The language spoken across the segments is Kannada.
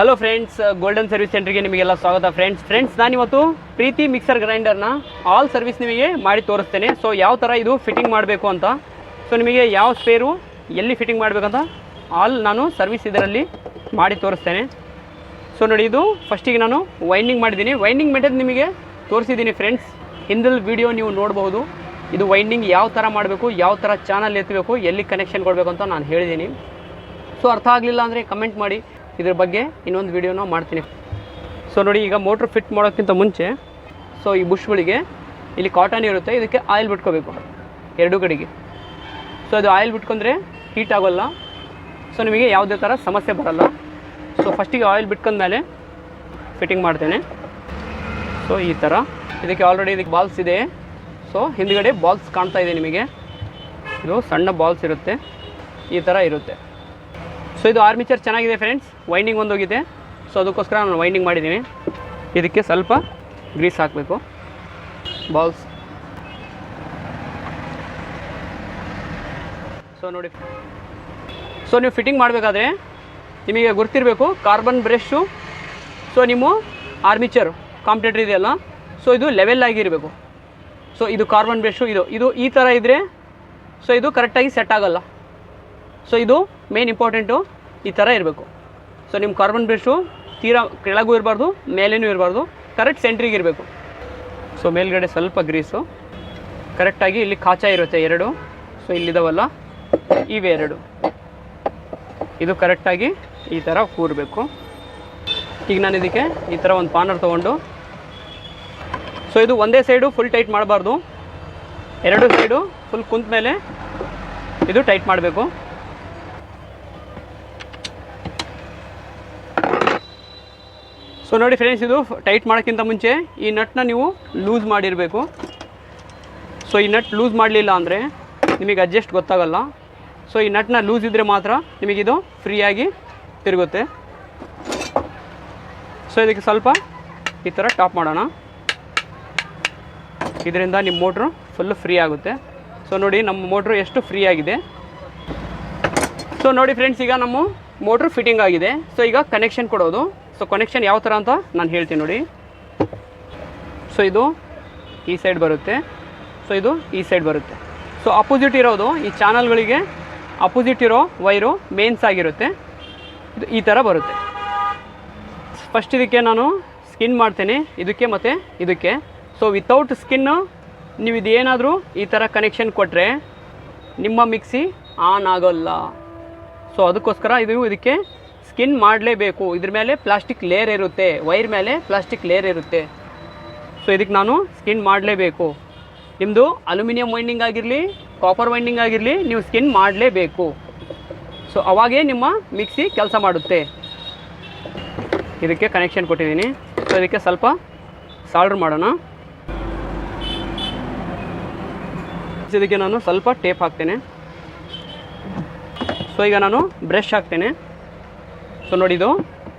ಹಲೋ ಫ್ರೆಂಡ್ಸ್ ಗೋಲ್ಡನ್ ಸರ್ವಿಸ್ ಸೆಂಟರ್ಗೆ ನಿಮಗೆಲ್ಲ ಸ್ವಾಗತ. ಫ್ರೆಂಡ್ಸ್ ಫ್ರೆಂಡ್ಸ್ ನಾನಿವತ್ತು ಪ್ರೀತಿ ಮಿಕ್ಸರ್ ಗ್ರೈಂಡರ್ನ ಆಲ್ ಸರ್ವಿಸ್ ನಿಮಗೆ ಮಾಡಿ ತೋರಿಸ್ತೇನೆ. ಸೊ ಯಾವ ಥರ ಇದು ಫಿಟ್ಟಿಂಗ್ ಮಾಡಬೇಕು ಅಂತ. ಸೊ ನಿಮಗೆ ಯಾವ ಸ್ಪೇರು ಎಲ್ಲಿ ಫಿಟ್ಟಿಂಗ್ ಮಾಡಬೇಕಂತ ಆಲ್ ನಾನು ಸರ್ವಿಸ್ ಇದರಲ್ಲಿ ಮಾಡಿ ತೋರಿಸ್ತೇನೆ. ಸೊ ನೋಡಿ ಇದು ಫಸ್ಟಿಗೆ ನಾನು ವೈಂಡಿಂಗ್ ಮಾಡಿದ್ದೀನಿ. ವೈಂಡಿಂಗ್ ಮೆಥಡ್ ನಿಮಗೆ ತೋರಿಸಿದ್ದೀನಿ ಫ್ರೆಂಡ್ಸ್ ಹಿಂದಲ್ ವಿಡಿಯೋ ನೀವು ನೋಡ್ಬೋದು ಇದು ವೈಂಡಿಂಗ್ ಯಾವ ಥರ ಮಾಡಬೇಕು, ಯಾವ ಥರ ಚಾನಲ್ ಎತ್ತಬೇಕು, ಎಲ್ಲಿ ಕನೆಕ್ಷನ್ ಕೊಡಬೇಕು ಅಂತ ನಾನು ಹೇಳಿದ್ದೀನಿ. ಸೊ ಅರ್ಥ ಆಗಲಿಲ್ಲ ಅಂದರೆ ಕಮೆಂಟ್ ಮಾಡಿ. ಇದ್ರ ಬಗ್ಗೆ ಇನ್ನೊಂದು ವಿಡಿಯೋನ ಮಾಡ್ತೀನಿ. ಸೊ ನೋಡಿ, ಈಗ ಮೋಟ್ರ್ ಫಿಟ್ ಮಾಡೋಕ್ಕಿಂತ ಮುಂಚೆ ಸೊ ಈ ಬುಷ್ಗಳಿಗೆ ಇಲ್ಲಿ ಕಾಟನ್ ಇರುತ್ತೆ, ಇದಕ್ಕೆ ಆಯಿಲ್ ಬಿಟ್ಕೋಬೇಕು. ಎರಡೂ ಕಡೆಗೆ. ಸೊ ಅದು ಆಯಿಲ್ ಬಿಟ್ಕೊಂಡ್ರೆ ಹೀಟ್ ಆಗೋಲ್ಲ. ಸೊ ನಿಮಗೆ ಯಾವುದೇ ಥರ ಸಮಸ್ಯೆ ಬರಲ್ಲ. ಸೊ ಫಸ್ಟಿಗೆ ಆಯಿಲ್ ಬಿಟ್ಕೊಂಡ್ಮೇಲೆ ಫಿಟ್ಟಿಂಗ್ ಮಾಡ್ತೇನೆ. ಸೊ ಈ ಥರ. ಇದಕ್ಕೆ ಆಲ್ರೆಡಿ ಇದಕ್ಕೆ ಬಾಲ್ಸ್ ಇದೆ. ಸೊ ಹಿಂದ್ಗಡೆ ಬಾಲ್ಸ್ ಕಾಣ್ತಾ ಇದೆ ನಿಮಗೆ. ಇದು ಸಣ್ಣ ಬಾಲ್ಸ್ ಇರುತ್ತೆ. ಈ ಥರ ಇರುತ್ತೆ. ಸೊ ಇದು ಆರ್ಮಿಚರ್ ಚೆನ್ನಾಗಿದೆ ಫ್ರೆಂಡ್ಸ್ ವೈಂಡಿಂಗ್ ಒಂದೋಗಿದೆ. ಸೊ ಅದಕ್ಕೋಸ್ಕರ ನಾನು ವೈಂಡಿಂಗ್ ಮಾಡಿದ್ದೀನಿ ಇದಕ್ಕೆ ಸ್ವಲ್ಪ ಗ್ರೀಸ್ ಹಾಕಬೇಕು. ಬಾಲ್ಸ್ ಸೊ ನೋಡಿ. ಸೊ ನೀವು ಫಿಟ್ಟಿಂಗ್ ಮಾಡಬೇಕಾದ್ರೆ ನಿಮಗೆ ಗೊತ್ತಿರಬೇಕು ಕಾರ್ಬನ್ ಬ್ರಷು ಸೊ ನಿಮ್ಮ ಆರ್ಮಿಚರ್ ಕಾಂಪಿಟೇಟರ್ ಇದೆಯಲ್ಲ ಸೊ ಇದು ಲೆವೆಲ್ ಆಗಿರಬೇಕು ಸೊ ಇದು ಕಾರ್ಬನ್ ಬ್ರಷು ಇದು ಇದು ಈ ಥರ ಇದ್ದರೆ ಸೊ ಇದು ಕರೆಕ್ಟಾಗಿ ಸೆಟ್ ಆಗೋಲ್ಲ. ಸೊ ಇದು ಮೇನ್ ಇಂಪಾರ್ಟೆಂಟು ಈ ಥರ ಇರಬೇಕು. ಸೊ ನಿಮ್ಮ ಕಾರ್ಬನ್ ಬ್ರಷು ತೀರಾ ಕೆಳಗೂ ಇರಬಾರ್ದು, ಮೇಲೇನೂ ಇರಬಾರ್ದು ಕರೆಕ್ಟ್ ಸೆಂಟ್ರಿಗೆ ಇರಬೇಕು. ಸೊ ಮೇಲ್ಗಡೆ ಸ್ವಲ್ಪ ಗ್ರೀಸು ಕರೆಕ್ಟಾಗಿ ಇಲ್ಲಿ ಕಾಚ ಇರುತ್ತೆ ಎರಡು. ಸೊ ಇಲ್ಲಿದಾವಲ್ಲ, ಇವೆ ಎರಡು. ಇದು ಕರೆಕ್ಟಾಗಿ ಈ ಥರ ಕೂರಬೇಕು. ಈಗ ನಾನು ಇದಕ್ಕೆ ಈ ಥರ ಒಂದು ಪಾನರ್ ತೊಗೊಂಡು ಸೊ ಇದು ಒಂದೇ ಸೈಡು ಫುಲ್ ಟೈಟ್ ಮಾಡಬಾರ್ದು. ಎರಡು ಸೈಡು ಫುಲ್ ಕುಂತ ಮೇಲೆ ಇದು ಟೈಟ್ ಮಾಡಬೇಕು. ಸೊ ನೋಡಿ ಫ್ರೆಂಡ್ಸ್ ಇದು ಟೈಟ್ ಮಾಡೋಕ್ಕಿಂತ ಮುಂಚೆ ಈ ನಟ್ನ ನೀವು ಲೂಸ್ ಮಾಡಿರಬೇಕು. ಸೊ ಈ ನಟ್ ಲೂಸ್ ಮಾಡಲಿಲ್ಲ ಅಂದರೆ ನಿಮಗೆ ಅಡ್ಜಸ್ಟ್ ಗೊತ್ತಾಗಲ್ಲ. ಸೊ ಈ ನಟ್ನ ಲೂಸ್ ಇದ್ದರೆ ಮಾತ್ರ ನಿಮಗಿದು ಫ್ರೀಯಾಗಿ ತಿರುಗುತ್ತೆ. ಸೊ ಇದಕ್ಕೆ ಸ್ವಲ್ಪ ಈ ಥರ ಟಾಪ್ ಮಾಡೋಣ. ಇದರಿಂದ ನಿಮ್ಮ ಮೋಟ್ರು ಫುಲ್ಲು ಫ್ರೀ ಆಗುತ್ತೆ. ಸೊ ನೋಡಿ ನಮ್ಮ ಮೋಟ್ರು ಎಷ್ಟು ಫ್ರೀ ಆಗಿದೆ. ಸೊ ನೋಡಿ ಫ್ರೆಂಡ್ಸ್ ಈಗ ನಮ್ಮ ಮೋಟ್ರು ಫಿಟ್ಟಿಂಗ್ ಆಗಿದೆ. ಸೊ ಈಗ ಕನೆಕ್ಷನ್ ಕೊಡೋದು. ಸೊ ಕನೆಕ್ಷನ್ ಯಾವ ಥರ ಅಂತ ನಾನು ಹೇಳ್ತೀನಿ ನೋಡಿ. ಸೊ ಇದು ಈ ಸೈಡ್ ಬರುತ್ತೆ. ಸೊ ಇದು ಈ ಸೈಡ್ ಬರುತ್ತೆ. ಸೊ ಅಪೋಸಿಟ್ ಇರೋದು ಈ ಚಾನಲ್ಗಳಿಗೆ ಅಪೋಸಿಟ್ ಇರೋ ವೈರು ಮೇನ್ಸ್ ಆಗಿರುತ್ತೆ. ಇದು ಈ ಥರ ಬರುತ್ತೆ. ಫಸ್ಟ್ ಇದಕ್ಕೆ ನಾನು ಸ್ಕಿನ್ ಮಾಡ್ತೇನೆ. ಇದಕ್ಕೆ ಮತ್ತು ಇದಕ್ಕೆ. ಸೊ ವಿತೌಟ್ ಸ್ಕಿನ್ನು ನೀವು ಇದೇನಾದರೂ ಈ ಥರ ಕನೆಕ್ಷನ್ ಕೊಟ್ಟರೆ ನಿಮ್ಮ ಮಿಕ್ಸಿ ಆನ್ ಆಗೋಲ್ಲ. ಸೊ ಅದಕ್ಕೋಸ್ಕರ ಇದು ಇದಕ್ಕೆ ಸ್ಕಿನ್ ಮಾಡಲೇಬೇಕು. ಇದ್ರ ಮೇಲೆ ಪ್ಲಾಸ್ಟಿಕ್ ಲೇಯರ್ ಇರುತ್ತೆ. ವೈರ್ ಮೇಲೆ ಪ್ಲಾಸ್ಟಿಕ್ ಲೇಯರ್ ಇರುತ್ತೆ. ಸೊ ಇದಕ್ಕೆ ನಾನು ಸ್ಕಿನ್ ಮಾಡಲೇಬೇಕು. ನಿಮ್ಮದು ಅಲ್ಯೂಮಿನಿಯಂ ವೈಂಡಿಂಗ್ ಆಗಿರಲಿ ಕಾಪರ್ ವೈಂಡಿಂಗ್ ಆಗಿರಲಿ, ನೀವು ಸ್ಕಿನ್ ಮಾಡಲೇಬೇಕು. ಸೊ ಅವಾಗೇ ನಿಮ್ಮ ಮಿಕ್ಸಿ ಕೆಲಸ ಮಾಡುತ್ತೆ. ಇದಕ್ಕೆ ಕನೆಕ್ಷನ್ ಕೊಟ್ಟಿದ್ದೀನಿ. ಸೊ ಇದಕ್ಕೆ ಸ್ವಲ್ಪ ಸಾಲ್ಡ್ರ್ ಮಾಡೋಣ. ಇದಕ್ಕೆ ನಾನು ಸ್ವಲ್ಪ ಟೇಪ್ ಹಾಕ್ತೇನೆ. ಸೊ ಈಗ ನಾನು ಬ್ರಷ್ ಹಾಕ್ತೇನೆ. ಸೊ ನೋಡಿ ಇದು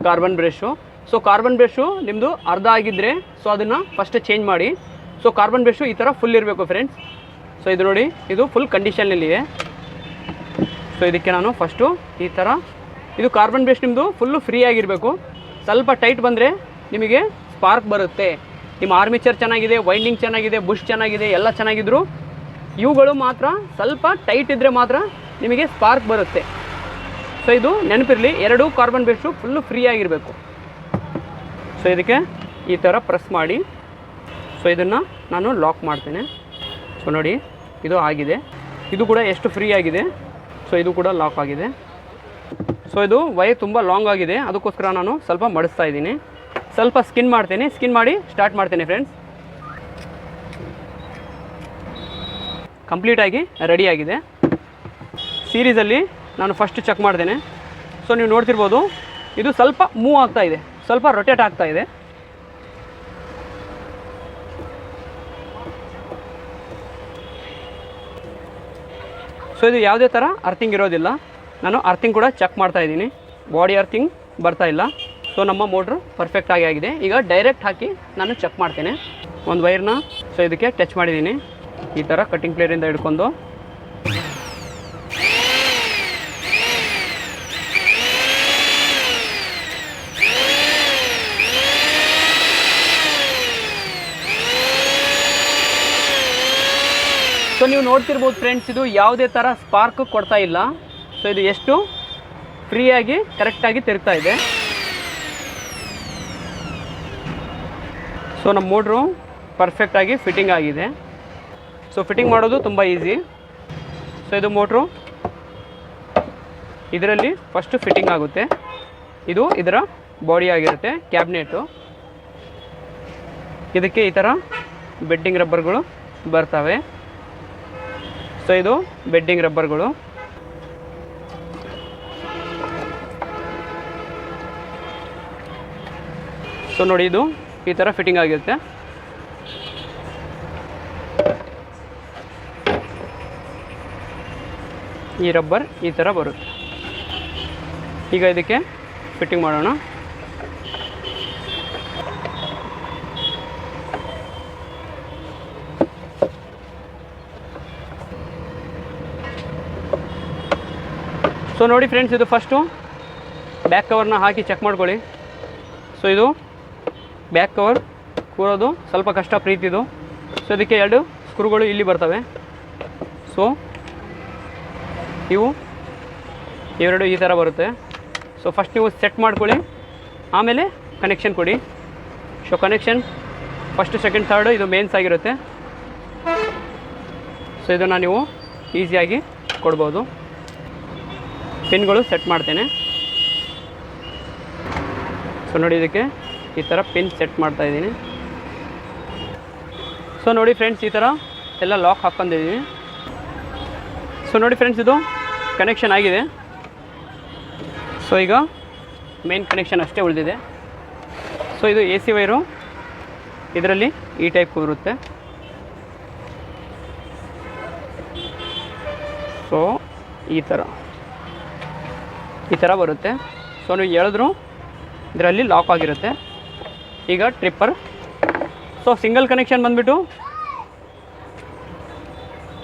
carbon brush so carbon brush ನಿಮ್ಮದು ಅರ್ಧ ಆಗಿದ್ದರೆ ಸೊ ಅದನ್ನು ಫಸ್ಟ್ ಚೇಂಜ್ ಮಾಡಿ. ಸೊ ಕಾರ್ಬನ್ ಬ್ರಷು ಈ ಥರ ಫುಲ್ ಇರಬೇಕು ಫ್ರೆಂಡ್ಸ್ ಸೊ ಇದು ನೋಡಿ, ಇದು ಫುಲ್ ಕಂಡೀಷನ್ನಲ್ಲಿದೆ ಸೊ ಇದಕ್ಕೆ ನಾನು ಫಸ್ಟು ಈ ಥರ ಇದು ಕಾರ್ಬನ್ ಬ್ರಷ್ ನಿಮ್ಮದು ಫುಲ್ಲು ಫ್ರೀ ಆಗಿರಬೇಕು. ಸ್ವಲ್ಪ ಟೈಟ್ ಬಂದರೆ ನಿಮಗೆ ಸ್ಪಾರ್ಕ್ ಬರುತ್ತೆ. ನಿಮ್ಮ ಆರ್ಮಿಚರ್ ಚೆನ್ನಾಗಿದೆ ವೈಂಡಿಂಗ್ ಚೆನ್ನಾಗಿದೆ ಬುಷ್ ಚೆನ್ನಾಗಿದೆ, ಎಲ್ಲ ಚೆನ್ನಾಗಿದ್ರು, ಇವುಗಳು ಮಾತ್ರ ಸ್ವಲ್ಪ ಟೈಟ್ ಇದ್ದರೆ ಮಾತ್ರ ನಿಮಗೆ ಸ್ಪಾರ್ಕ್ ಬರುತ್ತೆ. ಸೊ ಇದು ನೆನಪಿರಲಿ, ಎರಡು ಕಾರ್ಬನ್ ಬೇಸು ಫುಲ್ಲು ಫ್ರೀ ಆಗಿರಬೇಕು. ಸೊ ಇದಕ್ಕೆ ಈ ಥರ ಪ್ರೆಸ್ ಮಾಡಿ. ಸೊ ಇದನ್ನು ನಾನು ಲಾಕ್ ಮಾಡ್ತೇನೆ. ಸೊ ನೋಡಿ, ಇದು ಆಗಿದೆ. ಇದು ಕೂಡ ಎಷ್ಟು ಫ್ರೀ ಆಗಿದೆ. ಸೊ ಇದು ಕೂಡ ಲಾಕ್ ಆಗಿದೆ. ಸೊ ಇದು ವೈರ್ ತುಂಬ ಲಾಂಗ್ ಆಗಿದೆ. ಅದಕ್ಕೋಸ್ಕರ ನಾನು ಸ್ವಲ್ಪ ಮಡಿಸ್ತಾ ಇದ್ದೀನಿ. ಸ್ವಲ್ಪ ಸ್ಕಿನ್ ಮಾಡ್ತೇನೆ. ಸ್ಕಿನ್ ಮಾಡಿ ಸ್ಟಾರ್ಟ್ ಮಾಡ್ತೇನೆ ಫ್ರೆಂಡ್ಸ್ ಕಂಪ್ಲೀಟಾಗಿ ರೆಡಿಯಾಗಿದೆ ಸೀರೀಸಲ್ಲಿ ನಾನು ಫಸ್ಟ್ ಚೆಕ್ ಮಾಡ್ತೇನೆ ಸೊ ನೀವು ನೋಡ್ತಿರ್ಬೋದು, ಇದು ಸ್ವಲ್ಪ ಮೂವ್ ಆಗ್ತಾ ಇದೆ. ಸ್ವಲ್ಪ ರೊಟೇಟ್ ಆಗ್ತಾ ಇದೆ. ಸೊ ಇದು ಯಾವುದೇ ಥರ ಅರ್ಥಿಂಗ್ ಇರೋದಿಲ್ಲ. ನಾನು ಅರ್ಥಿಂಗ್ ಕೂಡ ಚೆಕ್ ಮಾಡ್ತಾ ಇದ್ದೀನಿ. ಬಾಡಿ ಅರ್ಥಿಂಗ್ ಬರ್ತಾ ಇಲ್ಲ. ಸೊ ನಮ್ಮ ಮೋಟ್ರು ಪರ್ಫೆಕ್ಟಾಗಿ ಆಗಿದೆ. ಈಗ ಡೈರೆಕ್ಟ್ ಹಾಕಿ ನಾನು ಚೆಕ್ ಮಾಡ್ತೇನೆ. ಒಂದು ವೈರ್ನ ಸೊ ಇದಕ್ಕೆ ಟಚ್ ಮಾಡಿದ್ದೀನಿ. ಈ ಥರ ಕಟ್ಟಿಂಗ್ ಪ್ಲೇರಿಂದ ಹಿಡ್ಕೊಂಡು. ಸೊ ನೀವು ನೋಡ್ತಿರ್ಬೋದು ಫ್ರೆಂಡ್ಸ್ ಇದು ಯಾವುದೇ ಥರ ಸ್ಪಾರ್ಕ್ ಕೊಡ್ತಾ ಇಲ್ಲ. ಸೊ ಇದು ಎಷ್ಟು? ಫ್ರೀಯಾಗಿ ಕರೆಕ್ಟಾಗಿ ತಿರುಗ್ತಾ ಇದೆ. ಸೊ ನಮ್ಮ ಮೋಟ್ರು ಪರ್ಫೆಕ್ಟಾಗಿ ಫಿಟ್ಟಿಂಗ್ ಆಗಿದೆ. ಸೊ ಫಿಟ್ಟಿಂಗ್ ಮಾಡೋದು ತುಂಬ ಈಸಿ ಸೊ ಇದು ಮೋಟ್ರು ಇದರಲ್ಲಿ ಫಸ್ಟು ಫಿಟ್ಟಿಂಗ್ ಆಗುತ್ತೆ. ಇದು ಇದರ ಬಾಡಿ ಆಗಿರುತ್ತೆ ಕ್ಯಾಬ್ನೆಟು ಇದಕ್ಕೆ ಈ ಥರ ಬೆಡ್ಡಿಂಗ್ ರಬ್ಬರ್ಗಳು ಬರ್ತವೆ. ಸೊ ಇದು ಬೆಡ್ಡಿಂಗ್ ರಬ್ಬರ್ಗಳು ಸೊ ನೋಡಿ ಇದು ಈ ಥರ ಫಿಟ್ಟಿಂಗ್ ಆಗಿರುತ್ತೆ. ಈ ರಬ್ಬರ್ ಈ ಥರ ಬರುತ್ತೆ. ಈಗ ಇದಕ್ಕೆ ಫಿಟ್ಟಿಂಗ್ ಮಾಡೋಣ. ಸೊ ನೋಡಿ ಫ್ರೆಂಡ್ಸ್ ಇದು ಫಸ್ಟು ಬ್ಯಾಕ್ ಕವರ್ನ ಹಾಕಿ ಚೆಕ್ ಮಾಡ್ಕೊಳ್ಳಿ. ಸೊ ಇದು ಬ್ಯಾಕ್ ಕವರ್ ಕೂರೋದು ಸ್ವಲ್ಪ ಕಷ್ಟ ಪ್ರೀತಿದು ಸೊ ಇದಕ್ಕೆ ಎರಡು ಸ್ಕ್ರೂಗಳು ಇಲ್ಲಿ ಬರ್ತವೆ. ಸೊ ಇವು ಇವೆರಡು ಈ ಥರ ಬರುತ್ತೆ. ಸೊ ಫಸ್ಟ್ ನೀವು ಸೆಟ್ ಮಾಡ್ಕೊಳ್ಳಿ. ಆಮೇಲೆ ಕನೆಕ್ಷನ್ ಕೊಡಿ. So connection first second third ಇದು ಮೇನ್ಸ್ ಆಗಿರುತ್ತೆ. ಸೊ ಇದನ್ನು ನೀವು ಈಸಿಯಾಗಿ ಕೊಡ್ಬೋದು. ಪಿನ್ಗಳು ಸೆಟ್ ಮಾಡ್ತೇನೆ. ಸೊ ನೋಡಿ ಇದಕ್ಕೆ ಈ ಥರ ಪಿನ್ ಸೆಟ್ ಮಾಡ್ತಾ ಇದ್ದೀನಿ. ಸೊ ನೋಡಿ ಫ್ರೆಂಡ್ಸ್ ಈ ಥರ ಎಲ್ಲ ಲಾಕ್ ಹಾಕ್ಕೊಂಡಿದ್ದೀನಿ. ಸೊ ನೋಡಿ ಫ್ರೆಂಡ್ಸ್ ಇದು ಕನೆಕ್ಷನ್ ಆಗಿದೆ. ಸೊ ಈಗ ಮೇನ್ ಕನೆಕ್ಷನ್ ಅಷ್ಟೇ ಉಳಿದಿದೆ. ಸೊ ಇದು ಎ ಸಿ ವೈರು. ಇದರಲ್ಲಿ ಈ ಟೈಪ್ ಇರುತ್ತೆ. ಸೊ ಈ ಥರ. ಈ ಥರ ಬರುತ್ತೆ. ಸೊ ನೀವು ಹೇಳಿದ್ರು ಇದರಲ್ಲಿ ಲಾಕ್ ಆಗಿರುತ್ತೆ. ಈಗ ಟ್ರಿಪ್ಪರ್ ಸೊ ಸಿಂಗಲ್ ಕನೆಕ್ಷನ್ ಬಂದುಬಿಟ್ಟು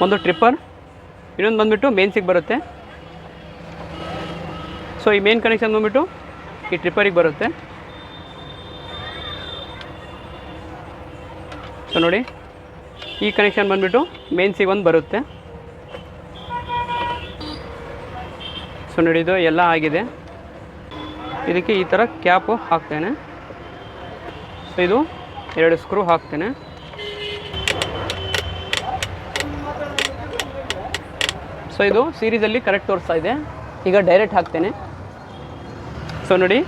ಒಂದು ಟ್ರಿಪ್ಪರ್ ಇನ್ನೊಂದು ಬಂದುಬಿಟ್ಟು ಮೇನ್ಸಿಗೆ ಬರುತ್ತೆ. ಸೊ ಈ ಮೇನ್ ಕನೆಕ್ಷನ್ ಬಂದುಬಿಟ್ಟು ಈ ಟ್ರಿಪ್ಪರಿಗೆ ಬರುತ್ತೆ. ಸೊ ನೋಡಿ ಈ ಕನೆಕ್ಷನ್ ಬಂದುಬಿಟ್ಟು ಮೇನ್ಸಿಗೆ ಒಂದು ಬರುತ್ತೆ. ನೋಡಿ ಇದು ಎಲ್ಲ ಆಗಿದೆ. ಇದಕ್ಕೆ ಈ ಥರ ಕ್ಯಾಪು ಹಾಕ್ತೇನೆ. ಸೊ ಇದು ಎರಡು ಸ್ಕ್ರೂ ಹಾಕ್ತೇನೆ. ಸೊ ಇದು ಸೀರೀಸಲ್ಲಿ ಕರೆಕ್ಟ್ ತೋರಿಸ್ತಾ ಇದೆ. ಈಗ ಡೈರೆಕ್ಟ್ ಹಾಕ್ತೇನೆ. ಸೊ ನೋಡಿ.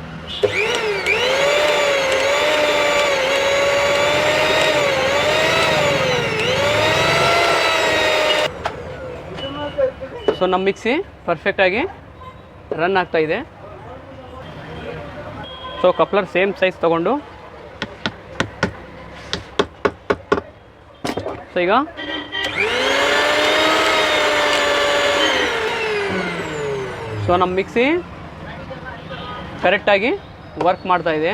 ಸೊ ನಮ್ಮ ಮಿಕ್ಸಿ ಪರ್ಫೆಕ್ಟಾಗಿ ರನ್ ಆಗ್ತಾ ಇದೆ. ಸೊ ಕಪ್ಲರ್ ಸೇಮ್ ಸೈಜ್ ತಗೊಂಡು. ಸೊ ಈಗ ಸೊ ನಮ್ಮ ಮಿಕ್ಸಿ ಕರೆಕ್ಟಾಗಿ ವರ್ಕ್ ಮಾಡ್ತಾ ಇದೆ.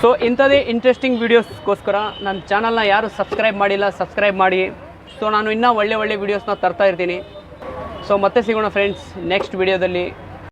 ಸೊ ಇಂಥದೇ ಇಂಟ್ರೆಸ್ಟಿಂಗ್ ವೀಡಿಯೋಸ್ಗೋಸ್ಕರ ನನ್ನ ಚಾನಲ್ನ ಯಾರು ಸಬ್ಸ್ಕ್ರೈಬ್ ಮಾಡಿಲ್ಲ ಸಬ್ಸ್ಕ್ರೈಬ್ ಮಾಡಿ. ಸೊ ನಾನು ಇನ್ನೂ ಒಳ್ಳೆ ಒಳ್ಳೆ ವೀಡಿಯೋಸ್ನ ತರ್ತಾ ಇರ್ತೀನಿ. ಸೊ ಮತ್ತೆ ಸಿಗೋಣ ಫ್ರೆಂಡ್ಸ್ ನೆಕ್ಸ್ಟ್ ವೀಡಿಯೋದಲ್ಲಿ